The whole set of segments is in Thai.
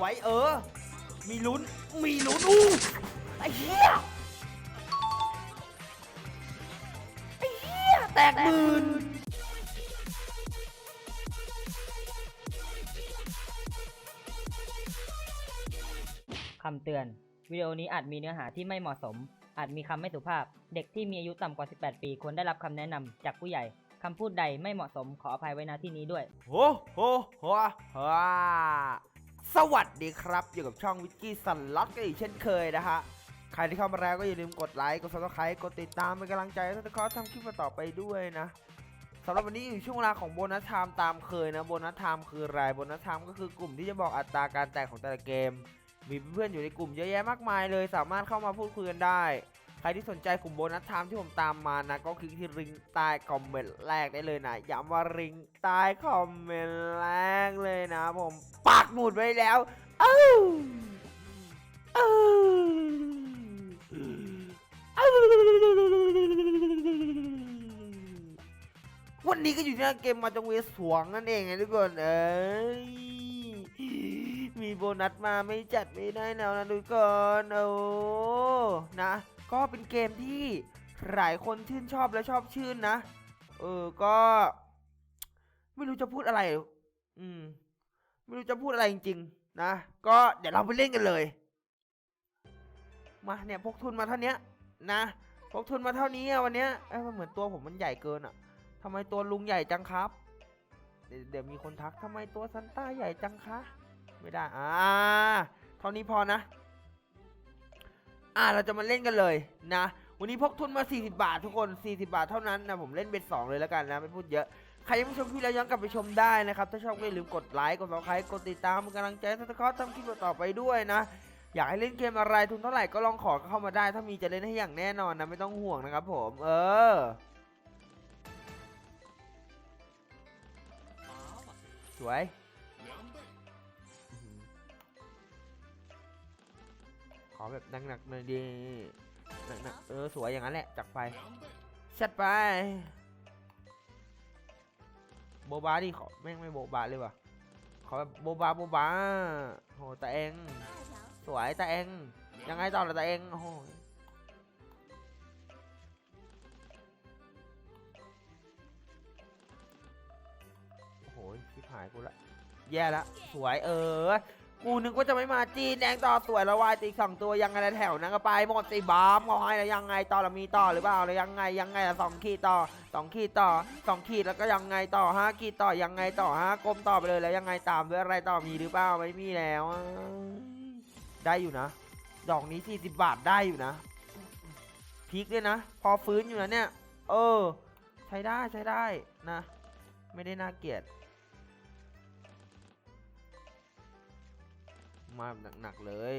วยเออ มีลุ้น มีลุ้นอู้ไอ้เหี้ย ไอ้เหี้ย แตกหมื่นคำเตือน วิดีโอนี้อาจมีเนื้อหาที่ไม่เหมาะสม อาจมีคำไม่สุภาพ เด็กที่มีอายุต่ำกว่า 18 ปีควรได้รับคำแนะนำจากผู้ใหญ่คำพูดใดไม่เหมาะสมขออภัยไว้ณที่นี้ด้วย โหโหโหโห สวัสดีครับ อยู่กับช่องวิกกี้สันล็อตกันอีกเช่นเคยนะฮะ ใครที่เข้ามาแล้วก็อย่าลืมกดไลค์ กดซับสไครต์กดติดตามเป็นกำลังใจให้ทุกคนทำคลิปต่อไปด้วยนะสำหรับวันนี้อยู่ช่วงเวลาของโบนัสไทม์ตามเคยนะ โบนัสไทม์คืออะไร โบนัสไทม์ก็คือกลุ่มที่จะบอกอัตราการแตกของแต่ละเกม มีเพื่อนๆอยู่ในกลุ่มเยอะแยะมากมายเลย สามารถเข้ามาพูดคุยกันได้ รที่สนใจกลุ่มโบนัสไทม์ที่ผมตามมานะ ก็คลิกที่ลิงก์ใต้คอมเมนต์แรกได้เลยนะ ย้ำว่าลิงก์ใต้คอมเมนต์แรกเลยนะ ผมปักหมุดไว้แล้ว เอ้าเอ้าเอ้าวันนี้ก็อยู่ที่หน้าเกมมาจังเวสวงนั่นเองนะทุกคนเอ้ยมีโบนัสมาไม่จัดไม่ได้แล้วนะทุกคนโอ้นะ ก็เป็นเกมที่หลายคนชื่นชอบและชอบชื่นนะ เออ ก็ ไม่รู้จะพูดอะไร อืม ไม่รู้จะพูดอะไรจริง ๆ นะ ก็เดี๋ยวเราไปเล่นกันเลย มาเนี่ยพกทุนมาเท่านี้นะพกทุนมาเท่านี้อะวันเนี้ยเอ้มันเหมือนตัวผมมันใหญ่เกินอะทำไมตัวลุงใหญ่จังครับ เดี๋ยวมีคนทักทำไมตัวซันต้าใหญ่จังคะ ไม่ได้ อ่า เท่านี้พอนะ อ่าเราจะมาเล่นกันเลยนะ วันนี้พกทุนมา 40 บาททุกคน 40 บาทเท่านั้นนะผมเล่นเบ็ด2เลยแล้วกันนะไม่พูดเยอะใครยังไม่ชมคลิปแล้วย้อนกลับไปชมได้นะครับ ถ้าชอบก็อย่าลืมกดไลค์กดซับสไครต์กดติดตามเป็นกำลังใจให้ทัตคอสทำคลิปต่อไปด้วยนะ อยากให้เล่นเกมอะไรทุนเท่าไหร่ก็ลองขอเข้ามาได้ ถ้ามีจะเล่นให้อย่างแน่นอนนะไม่ต้องห่วงนะครับผม เออสวย แบบหนักๆหน่อยดีหนักๆเออสวยอย่างนั้นแหละจักไปชัดไป โบบาดิขอแม่งไม่โบบาเลยว่ะขอแบบโบบาโบบาโหตาเองสวยตาเองยังไงต่อละตาเองโอ้โหโอ้โหชิบหายกูละแย่ละสวยเออ กูนึกว่าจะไม่มาจีนแดงต่อสวยแล้ววายตีสองตัวยังไงละแถวนั้นก็ไปหมดสิบอมเอาให้แล้วยังไงต่อล้วมีต่อหรือเปล่าแล้วยังไงยังไงละสองขีดต่อสองขีดต่อสองขีดแล้วก็ยังไงต่อห้าขีดต่อยังไงต่อห้ากลมต่อไปเลยแล้วยังไงตามด้วยอะไรต่อมีหรือเปล่าไม่มีแล้ว ได้อยู่นะ ดอกนี้สี่สิบบาทได้อยู่นะพีคเลยนะ พอฟื้นอยู่นะเนี่ย เออ ใช้ได้ใช้ได้นะ ไม่ได้น่าเกลียด มาหนักๆเลย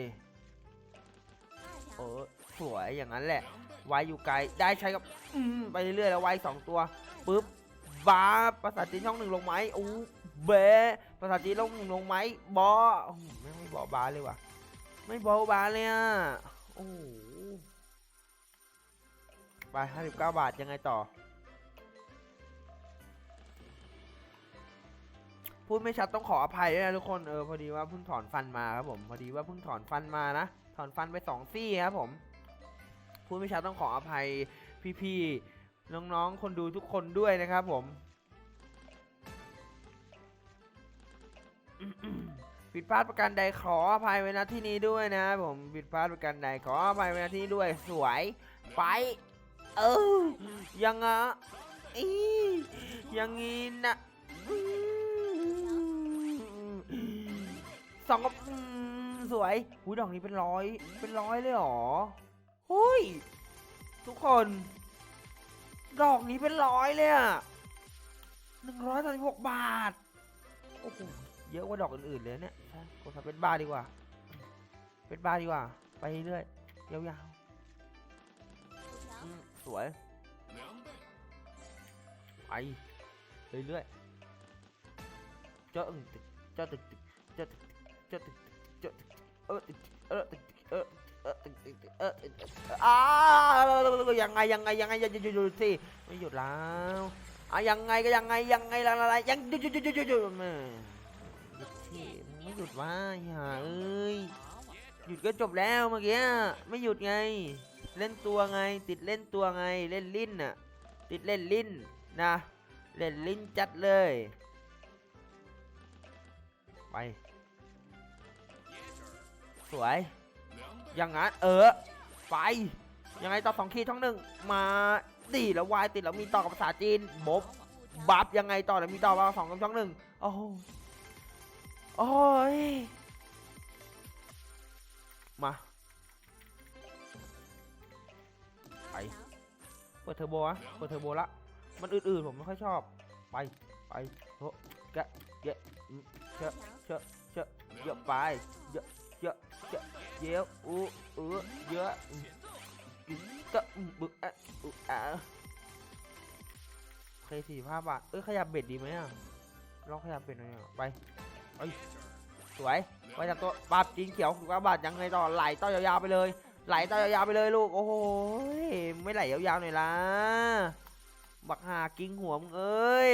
เออสวยอย่างนั้นแหละวายอยู่ไกลได้ใช้กับไปเรื่อยๆแล้ววายสองตัวปุ๊บบาประสาจีนช่องหนึ่งลงไหมอู้เบะประสาจีนลงหนึ่งลงไหมบอไม่ไม่บอบาเลยว่ะ ไม่บอบาเลยอะโอ้ไปห้าสิบเก้าบาทยังไงต่อ พูดไม่ชัดต้องขออภัยด้วยนะทุกคนเออพอดีว่าเพิ่งถอนฟันมาครับผมพอดีว่าเพิ่งถอนฟันมานะถอนฟันไปสองซี่ครับผมพูดไม่ชัดต้องขออภัยพี่ๆน้องๆคนดูทุกคนด้วยนะครับผมผิดพลาดประการใดขออภัยไว้ณที่นี้ด้วยนะครับผมผิดพลาดประการใดขออภัยไว้ณที่นี้ด้วยสวยไปเออยังอะอีอยังงี้นะ สองกับสวยหูดอกนี้เป็นร้อย เป็นร้อยเลยหรอเฮ้ย ทุกคน ดอกนี้เป็นร้อยเลยอะหนึ่งร้อยสามสิบหกบาท โอ้โห เยอะกว่าดอกอื่นๆเลยเนี่ยกดทำเป็นบาร์ดีกว่า เป็นบาร์ดีกว่า ไปเรื่อยยาวๆสวย ไปเรื่อยๆเจ้าอึ่งตึกเจ้าตึกตึกเจ้าตึก จ้าตึกตึกเจ้าตึกตึกเออตึกตึกเออตึกตึกเออเออตึกตึกตึกเออตึกตึกอ้าวยังไงยังไงยังไงอย่าหยุดหยุดหยุดสิไม่หยุดแล้วอะยังไงก็ยังไงยังไงละละละยังหยุดหยุดหยุดหยุดหยุดหยุดแม่หยุดสิมึงไม่หยุดดวะอย่าเอ้ยหยุดก็จบแล้วเมื่อกี้ไม่หยุดไง เล่นตัวไง ติดเล่นตัวไงเล่นลิ้นน่ะติดเล่นลิ้นนะเล่นลิ้นจัดเลย ไป สวย อย่างงั้นเออ ไป ยังไงต่อสองขีดท้องหนึ่งมาดีแล้ววายติดแล้วมีต่อกับภาษาจีนบบบับยังไงต่อแล้วมีต่อมาสองกับช่องหนึ่งโอ้โหโอ้ยมาไปเปิดเทอร์โบอะเปิดเทอร์โบละมันอื่นๆผมไม่ค่อยชอบ ไปไปโหแกะเยอะเชอะเชอะเชอะเยอะไปเยอะ เยอะเยอะเยอะอู้อู้เยอะก็บึกอะอุ๊อะโอเคสี่ห้าบาท เอ้ยขยับเบ็ดดีไหมอะลองขยับเบ็ดหน่อยไปไปสวยไปจากตัวบาบจีนเขียวกว่าบาทยังไงต่อไหลต่อยาวๆไปเลย ไหลต่อยาวๆไปเลยลูกโอ้โหไม่ไหลยาวๆหน่อยละบักหากิ้งหัวมึงเอ้ย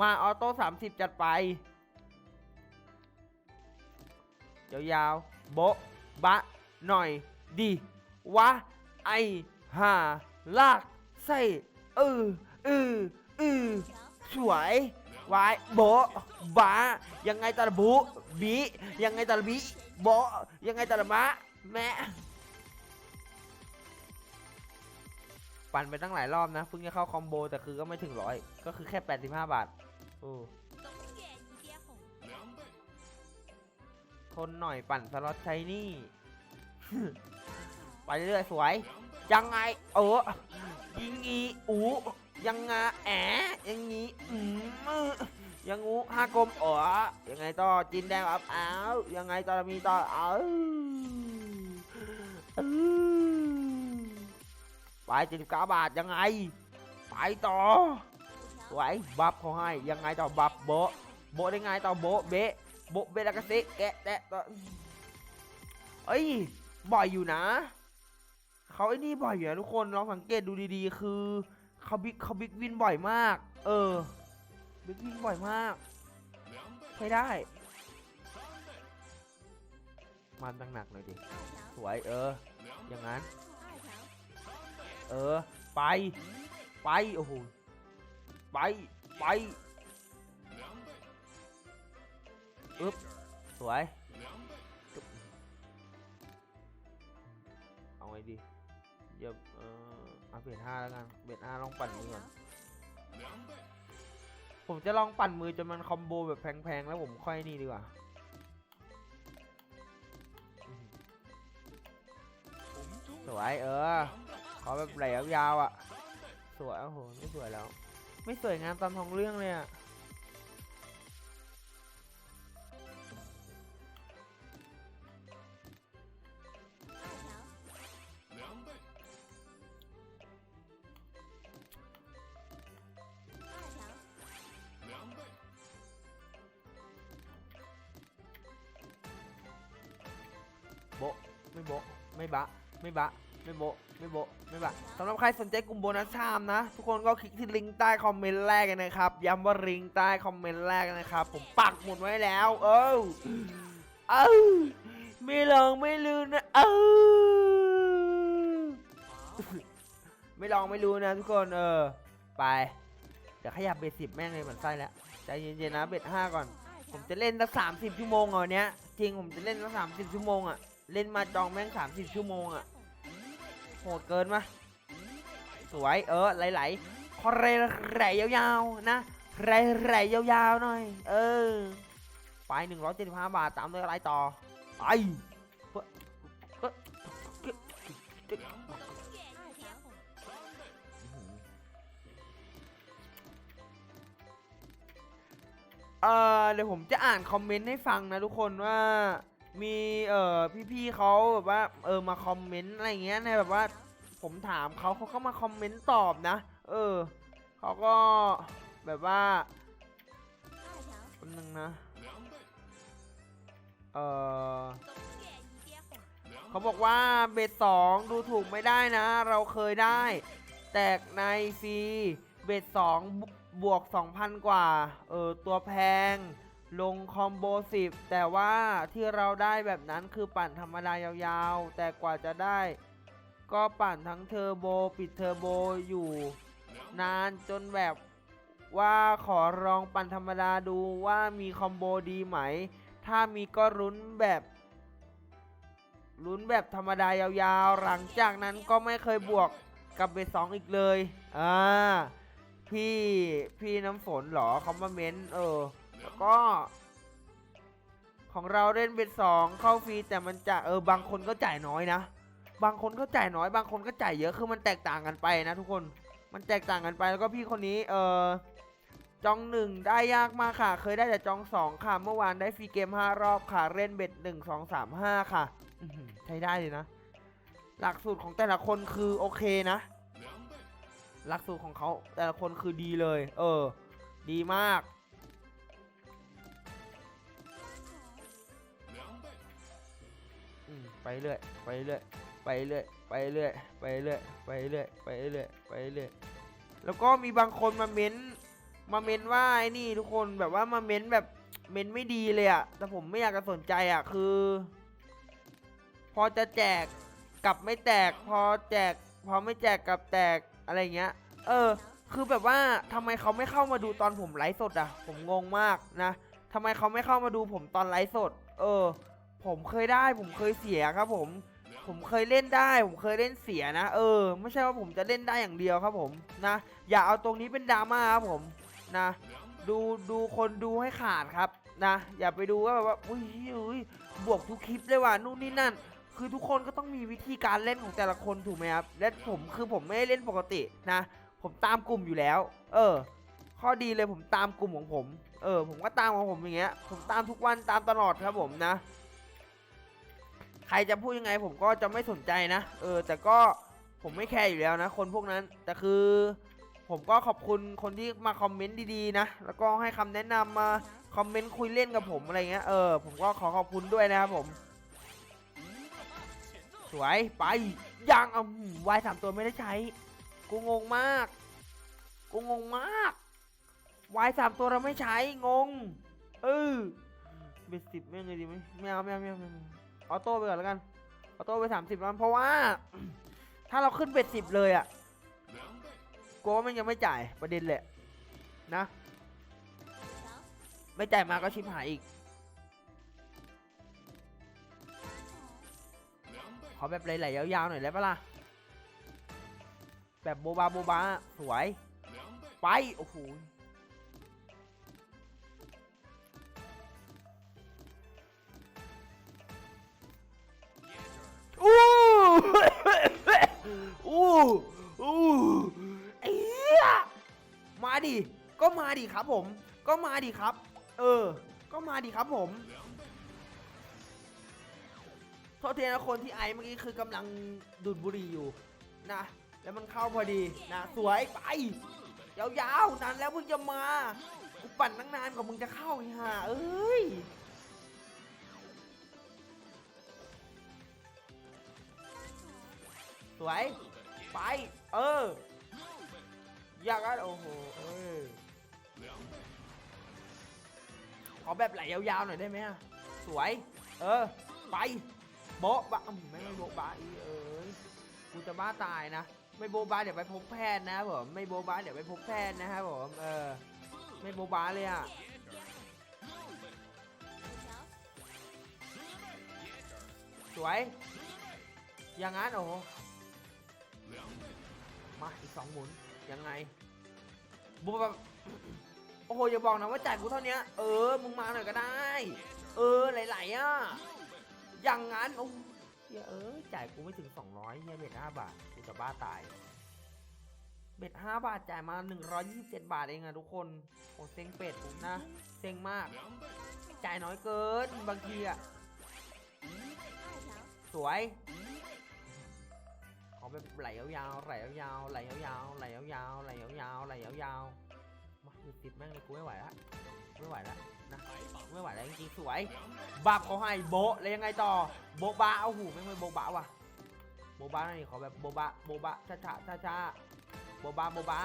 มาออโต้สามสิบจัดไป ยาวๆโบะบะ หน่อย ดี วะ ไอหาลาก ไส้เออเออเออสวยวายโบะบะ ยังไงตาละบุบี ยังไงตาละบีโบะยังไงตาละมะ แม่ปั่นไปตั้งหลายรอบนะเพิ่งจะเข้าคอมโบแต่คือก็ไม่ถึงร้อยก็คือแค่ 85 บาทโอ้ ทนหน่อยปั่นสล็อตใช้นี่ ไปเรื่อยสวย ยังไง เออยิงอีอูยังไงแอะยังงี้อืมยังงูห้ากลมอ๋อยังไงต่อจินแดงอับอ้าวยังไงต่อมีต่อเออไปเจ็ดสิบเก้าบาทยังไง ไปต่อสวบัฟเขาให้ยังไงต่อบัฟโบโบได้ไงต่อโบเบะ โบเบล้วก็ซิแกะแตะต่อเอ้ย บ่อยอยู่นะ เขาไอ้นี่บ่อยอยู่นะทุกคนลองสังเกตดูดีๆ คือเขาบิ๊กเขาบิ๊กวินบ่อยมาก เออ บิ๊กวินบ่อยมากใช้ได้ มันตั้งหนักหน่อยดิ สวยเออ อย่างนั้น เออ ไป ไป โอ้โห ไป ไป อึ๊บสวยเอาไงดีเดี๋ยวเออเอาเบรดห้าแล้วกันเบรดห้าลองปั่นมือก่อนผมจะลองปั่นมือจนมันคอมโบแบบแพงๆแล้วผมค่อยนี่ดีกว่าสวยเออขอแบบไหลยาวๆอะ สวยโอ้โหไม่สวยแล้ว ไม่สวยงามตามท้องเรื่องเลยอะ ไม่โบะไม่บะ ไม่บะ ไม่โบะไม่โบะไม่บะสำหรับใครสนใจกลุ่มโบนัสชามนะ ทุกคนก็คลิกที่ลิงก์ใต้คอมเมนต์แรกกันนะครับ ย้ำว่าลิงก์ใต้คอมเมนต์แรกนะครับ ผมปักหมุดไว้แล้ว เออเอ้าไม่ลองไม่ลืมนะเออไม่ลองไม่รู้นะทุกคนเออ ไป เดี๋ยวขยับเบ็ดสิบแม่งเลยเหมือนไส้แล้วใจเย็นๆนะเบ็ดห้าก่อน ผมจะเล่นตั้งสามสิบชั่วโมงเหรอเนี้ยจริงผมจะเล่นตั้งสามสิบชั่วโมงอะ เล่นมาจองแม่งสามสิบชั่วโมงอะโหดเกินมะสวยเออไหลๆคอเรไหลยาวๆนะไหลไหลยาวๆหน่อย เออ ไปหนึ่งร้อยเจ็ดสิบห้าบาทตามด้วยอะไรต่อไปเออเดี๋ยวผมจะอ่านคอมเมนต์ให้ฟังนะทุกคนว่า มีเอ่อพี่ๆเขาแบบว่าเออมาคอมเมนต์อะไรเงี้ยในแบบว่าผมถามเขาเขาก็มาคอมเมนต์ตอบนะ เออเขาก็แบบว่าแป๊บนึงนะเออเขาบอกว่าเบสสองดูถูกไม่ได้นะ เราเคยได้ แตกในฟีเบสสองบวก 2,000 กว่า เออตัวแพง ลงคอมโบสิบแต่ว่าที่เราได้แบบนั้นคือปั่นธรรมดายาวๆ แต่กว่าจะได้ ก็ปั่นทั้งเทอร์โบปิดเทอร์โบอยู่ นานจนแบบว่าขอลองปั่นธรรมดาดูว่ามีคอมโบดีไหม ถ้ามีก็ลุ้นแบบลุ้นแบบธรรมดายาวๆ หลังจากนั้นก็ไม่เคยบวกกับเบสองอีกเลย อ่า พี่ พี่น้ำฝนหรอเขามเม้นเออ แล้วก็ ของเราเล่นเบสสองเข้าฟรีแต่มันจะเออบางคนก็จ่ายน้อยนะบางคนก็จ่ายน้อย บางคนก็จ่ายเยอะคือมันแตกต่างกันไปนะทุกคนมันแตกต่างกันไปแล้วก็พี่คนนี้เออจองหนึ่งได้ยากมากค่ะ เคยได้แต่จองสองค่ะ เมื่อวานได้ฟรีเกมห้ารอบค่ะเล่นเบ็ดหนึ่งสองสามห้าค่ะใช้ได้เลยนะ หลักสูตรของแต่ละคนคือโอเคนะ หลักสูตรของเขาแต่ละคนคือดีเลย เออ ดีมาก ไปเรื่อยไปเรื่อยไปเรื่อยไปเรื่อยไปเรื่อยไปเรื่อยไปเรื่อยไปเรื่อยแล้วก็มีบางคนมาเม้นมาเม้นว่าไอ้นี่ทุกคนแบบว่ามาเม้นแบบเม้นไม่ดีเลยอะแต่ผมไม่อยากจะสนใจอะคือ พอจะแจกกลับไม่แตก พอแจก พอไม่แจกกลับแตกอะไรเงี้ย เออ คือแบบว่าทำไมเขาไม่เข้ามาดูตอนผมไลฟ์สดอะผมงงมากนะทำไมเขาไม่เข้ามาดูผมตอนไลฟ์สด เออ ผมเคยได้ ผมเคยเสียครับผม ผมเคยเล่นได้ ผมเคยเล่นเสียนะ เออ ไม่ใช่ว่าผมจะเล่นได้อย่างเดียวครับผมนะ อย่าเอาตรงนี้เป็นดราม่าครับผมนะ ดูดูคนดูให้ขาดครับนะ อย่าไปดูว่าแบบว่าอุ้ยอุ้ยบวกทุกคลิปเลยว่ะนู่นนี่นั่น คือทุกคนก็ต้องมีวิธีการเล่นของแต่ละคนถูกไหมครับและผมคือผมไม่ได้เล่นปกตินะ ผมตามกลุ่มอยู่แล้ว เออ ข้อดีเลยผมตามกลุ่มของผม เออ ผมก็ตามของผมอย่างเงี้ย ผมตามทุกวันตามตลอดครับผมนะ ใครจะพูดยังไงผมก็จะไม่สนใจนะ เออ แต่ก็ผมไม่แคร์อยู่แล้วนะ คนพวกนั้น แต่คือผมก็ขอบคุณคนที่มาคอมเมนต์ดีๆนะ แล้วก็ให้คำแนะนำมาคอมเมนต์คุยเล่นกับผมอะไรเงี้ย เออ ผมก็ขอขอบคุณด้วยนะครับผม สวยไปยังเอาวายสามตัวไม่ได้ใช้ กูงงมาก กูงงมากวายสามตัวเราไม่ใช้งง เออเบ็ดสิบไม่เลยดีไหมไม่เอาไม่เอาไม่เอาไม่เออโต้ไปก่อนแล้วกันออโต้ไปสามสิบแล้วเพราะว่า ถ้าเราขึ้นเบ็ดสิบเลยอะกลัวว่ามันยังไม่จ่ายประเด็นแหละ นะ ไม่จ่ายมาก็ชิบหายอีก ขอแบบไหลๆยาวๆหน่อยได้ปะล่ะ แบบโบบาโบบาสวย ไป โอ้โห อู้อู้ไอ้เหี้ยมาดิ ก็มาดิครับผม ก็มาดิครับ เออ ก็มาดิครับผมโทษทีนะคนที่ไอเมื่อกี้คือกำลังดูดบุหรี่อยู่นะ แล้วมันเข้าพอดีนะสวยไปยาวๆนานแล้วมึงจะมากูปั่นตั้งนานกว่ามึงจะเข้าไอ้ห่าเอ้ย สวย ไป เออ อยากนั้นโอ้โห เออ ขอแบบไหลยาวๆหน่อยได้ไหมอะสวย เออ ไป โบ๊ะบะไม่ไม่โบ๊ะบะอีเอ้ยกูจะบ้าตายนะ ไม่โบ๊ะบะเดี๋ยวไปพบแพทย์นะครับผม ไม่โบ๊ะบะเดี๋ยวไปพบแพทย์นะครับผม เออ ไม่โบ๊ะบะเลยอะสวย อย่างนั้นโอ้โห มาอีกสองหมุนยังไงบูแบบโอ้โหอย่าบอกนะว่าจ่ายกูเท่านี้เออมึงมาหน่อยก็ได้ เออไหลๆอะอย่างงั้นโอ้เหี้ยเออจ่ายกูไม่ถึง200เฮียเบ็ด5บาทกูจะบ้าตายเบ็ด5บาทจ่ายมา127บาทเองอะทุกคนโอ้เซ็งเป็ดผมนะเซ็งมาก จ่ายน้อยเกินบางทีอะสวย ขอแบบไหลยาวๆไหลยาวๆไหลยาวๆไหลยาวๆไหลยาวๆไหลยาวๆมาดูติดแม่งเลยกูไม่ไหวละไม่ไหวละนะไม่ไหวแล้วจริงๆสวยบับเขาให้โบะแล้วยังไงต่อโบบะเอาหูไม่ไม่โบบะว่ะโบบะหน่ขอแบบโบบะโบบะช้าช้าช้าช้าโบบะโบบะ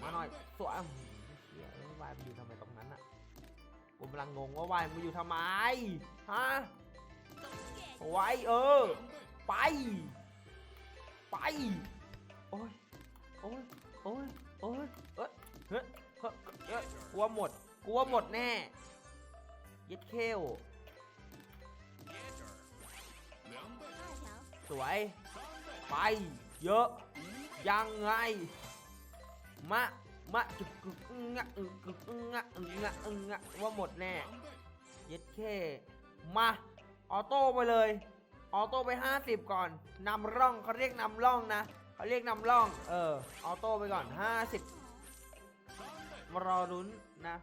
มาหน่อยสวยอื้อหือเฮียเอ้ยวายไปอยู่ทำไมตรงนั้นอะผมกำลังงงว่าวายมันอยู่ทำไมฮะไว้เออ ไป ไป โอ้ย โอ้ย โอ้ย โอ้ยเอ้ยเฮ้ยเฮ้ยเฮ้ยกลัวหมด กลัวหมดแน่ เย็ดเข้วสวย ไป เยอะ ยังไง มะ มะจุกกึกงะอึกึกงะอึงะอึงะว่าหมดแน่ เย็ดเข้มา ออโต้ไปเลย ออโต้ไป 50 ก่อนนำร่องเขาเรียกนำร่องนะเขาเรียกนำร่อง เออออโต้ไปก่อน 50 มารอรุ้นนะ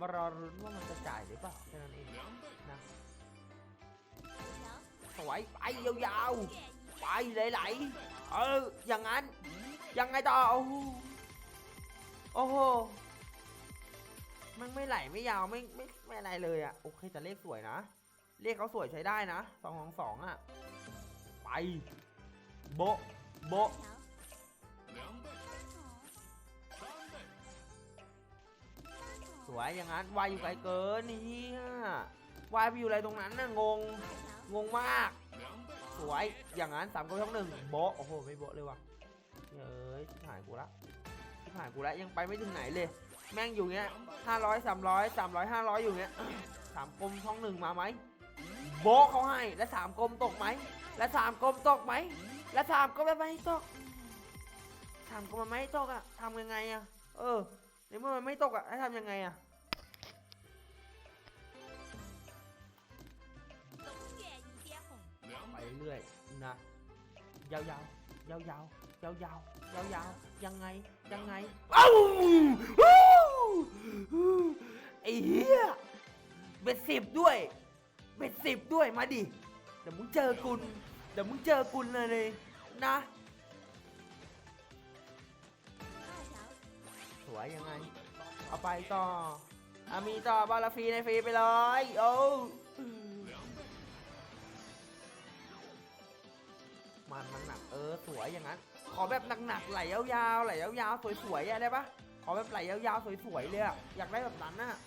มารอรุ้นว่ามันจะจ่ายหรือเปล่าแค่นั้นเองนะสวยไปยาวๆไปไหลๆเอออย่างนั้นยังไงต่อโอ้โหโอ้โหมันไม่ไหลไม่ยาวไม่ไม่ไม่อะไรเลยอะโอเคแต่เลขสวยนะ เลขเขาสวยใช้ได้นะสองของสองอะไป โบโบสวยอย่างนั้นวายอยู่ไกลเกินนี่วายไปอยู่อะไรตรงนั้นน่ะงง งงมาก สวยอย่างนั้นสามกับช่องหนึ่งโบโอ้โหไม่โบเลยว่ะเฮ้ยหายกูละหายกูละยังไปไม่ถึงไหนเลย แม่งอยู่เงี้ยห้าร้อยสามร้อยสามร้อยห้าร้อยอยู่เงี้ยสามกลมช่องหนึ่งมาไหม โบะเขาให้ และสามกลมตกไหม และสามกลมตกไหม และสามกลมไม่ตกสามกลมมันไม่ตกอะทำยังไงอะเออในเมื่อมันไม่ตกอะให้ทำยังไงอะไปเรื่อยๆนะยาวๆยาวๆยาวๆยาวๆยาวๆยังไงยังไงเอ้าวู้ไอ้เหี้ยเบ็ดสิบด้วย เบ็ดสิบด้วยมาดิเดี๋ยวมึงเจอกุลเดี๋ยวมึงเจอกุลเลยเลยนะ สวยยังไง เอาไปต่ออามีต่อบาลาฟีในฟรีไปเลยโอ้มันมันหนักเออสวยอย่างนั้น ขอแบบหนักๆไหลยาวๆไหลยาวๆสวยๆอะได้ปะขอแบบไหลยาวๆสวยๆเลยอะอยากได้แบบนั้นน่ะ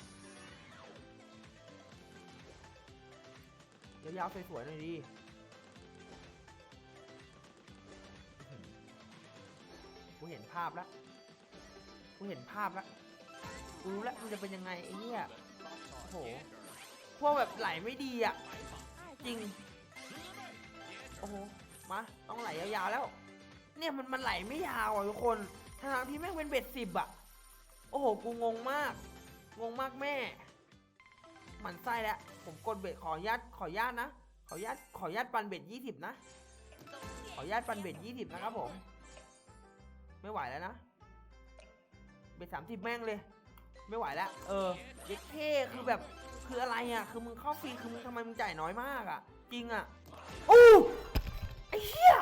ยาวๆสวยๆหน่อยดิกูเห็นภาพแล้วกูเห็นภาพแล้วกูรู้แล้วมันจะเป็นยังไงไอ้เหี้ยโอ้โห พวกแบบไหลไม่ดีอะจริง โอ้โห มา ต้องไหลยาวๆแล้ว เนี่ยมันมันไหลไม่ยาวอะทุกคนทางที่แม่งเป็นเบ็ดสิบอะ โอ้โห กูงงมาก งงมากแม่ หมันไส้แล้วผมกดเบ็ดขออนุญาตขออนุญาตนะ ขออนุญาตขออนุญาตปันเบ็ดยี่สิบนะ ขออนุญาตปันเบ็ดยี่สิบนะครับผม ไม่ไหวแล้วนะ เบ็ดสามสิบแม่งเลย ไม่ไหวแล้ว เออเด็กเท่คือแบบคืออะไรอะ คือมึงเข้าฟรีคือมึงทำไมมึงจ่ายน้อยมากอะ จริงอะอู้ไอ้เหี้ย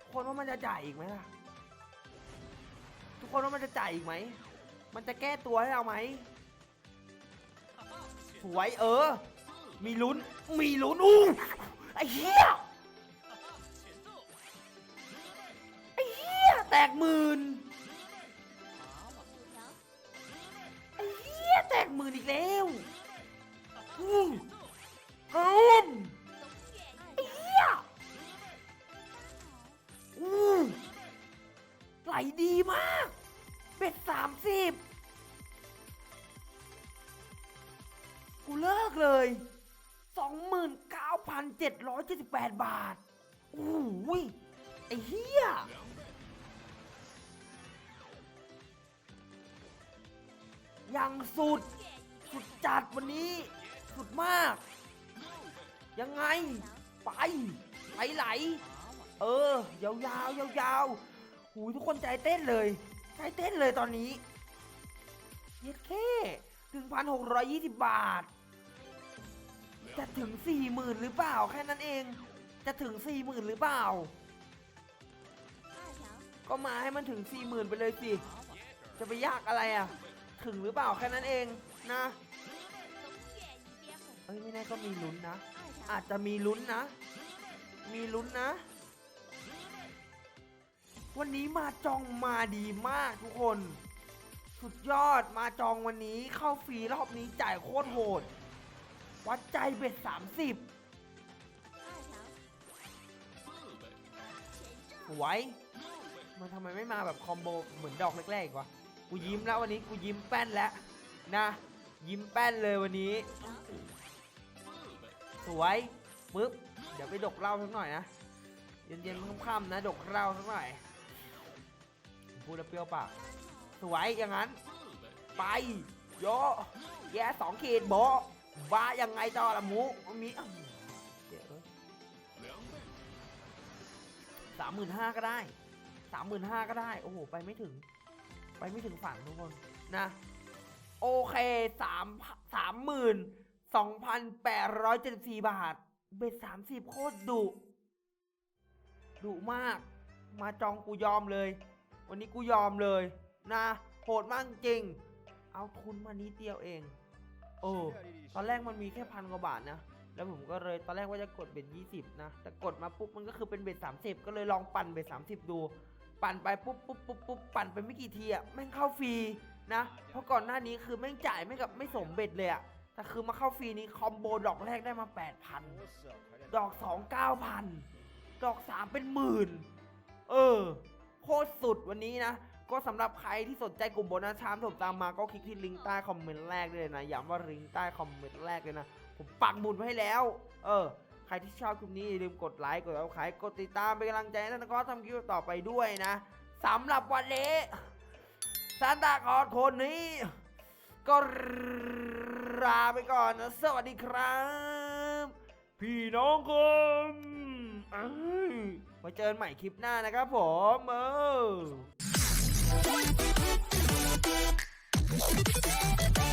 ทุกคนว่ามันจะจ่ายอีกไหมล่ะ ทุกคนว่ามันจะจ่ายอีกไหม มันจะแก้ตัวให้เราไหมสวยเออ มีลุ้น มีลุ้นอู้ไอ้เหี้ย ไอ้เหี้ย แตกหมื่น 178 บาท โอ้ยไอ้เหี้ย ยังสุด สุดจัดวันนี้ สุดมาก ยังไง ไป ไหลไหล เออ ยาวยาวยาวยาวหูทุกคนใจเต้นเลย ใจเต้นเลยตอนนี้ เย็ดแค่หนึ่งพันหกร้อยยี่สิบบาท จะถึงสี่หมื่นหรือเปล่าแค่นั้นเอง จะถึงสี่หมื่นหรือเปล่า ก็มาให้มันถึงสี่หมื่นไปเลยสิ จะไปยากอะไรอะ ถึงหรือเปล่าแค่นั้นเองนะเอ้ยไม่แน่ก็มีลุ้นนะ อาจจะมีลุ้นนะ มีลุ้นนะ วันนี้มาจองมาดีมากทุกคน สุดยอดมาจองวันนี้เข้าฟรีรอบนี้จ่ายโคตรโหด วัดใจเบ็ดสามสิบสวยมันทำไมไม่มาแบบคอมโบเหมือนดอกแรกๆอีกวะกูยิ้มแล้ววันนี้กูยิ้มแป้นแล้วนะ ยิ้มแป้นเลยวันนี้ สวยปึ๊บเดี๋ยวไปดกเหล้าสักหน่อยนะเย็นๆค่ำๆนะ ดกเหล้าสักหน่อยพูดแล้วเปรี้ยวปากสวยอย่างนั้น ไปโยแย่สองขีดโบ บ้ายังไงต่อละหมูมีเดี๋ยวสามหมื่นห้าก็ได้สามหมื่นห้าก็ได้ โอ้โห ไปไม่ถึง ไปไม่ถึงฝั่งทุกคนนะ โอเคสามสามหมื่นสองพันแปดร้อยเจ็ดสิบสี่บาท เบ็ดสามสิบโคตรดุดุมาก มาจองกูยอมเลย วันนี้กูยอมเลย นะ โหดมากจริง เอาทุนมานิดเดียวเอง โอ้ตอนแรกมันมีแค่พันกว่าบาทนะ แล้วผมก็เลยตอนแรกว่าจะกดเบ็ดยี่สิบนะ แต่กดมาปุ๊บมันก็คือเป็นเบ็ดสามสิบก็เลยลองปั่นเบ็ดสามสิบดู ปั่นไปปุ๊บปุ๊บปุ๊บปุ๊บปั่นไปไม่กี่ทีอะแม่งเข้าฟรีนะ เพราะก่อนหน้านี้คือแม่งจ่ายไม่กับไม่สมเบ็ดเลยอะแต่คือมาเข้าฟรีนี้คอมโบดอกแรกได้มาแปดพันดอกสองเก้าพันดอกสามเป็นหมื่น เออ โคตรสุดวันนี้นะ ก็สำหรับใครที่สนใจกลุ่มโบนัสชามผมตามมาก็คลิกที่ลิงก์ใต้คอมเมนต์แรกได้เลยนะ ย้ำว่าลิงก์ใต้คอมเมนต์แรกเลยนะ ผมปักหมุดไว้ให้แล้ว เออ ใครที่ชอบคลิปนี้อย่าลืมกดไลค์ กดซับสไครต์กดติดตามเป็นกำลังใจให้นันก็ทำคลิปต่อไปด้วยนะสำหรับวันนี้ซานตาคลอร์คนนี้ ก็ลาไปก่อนนะ สวัสดีครับ พี่น้องคนไว้เจอกันใหม่คลิปหน้านะครับผมเออ どこ行ってくるの?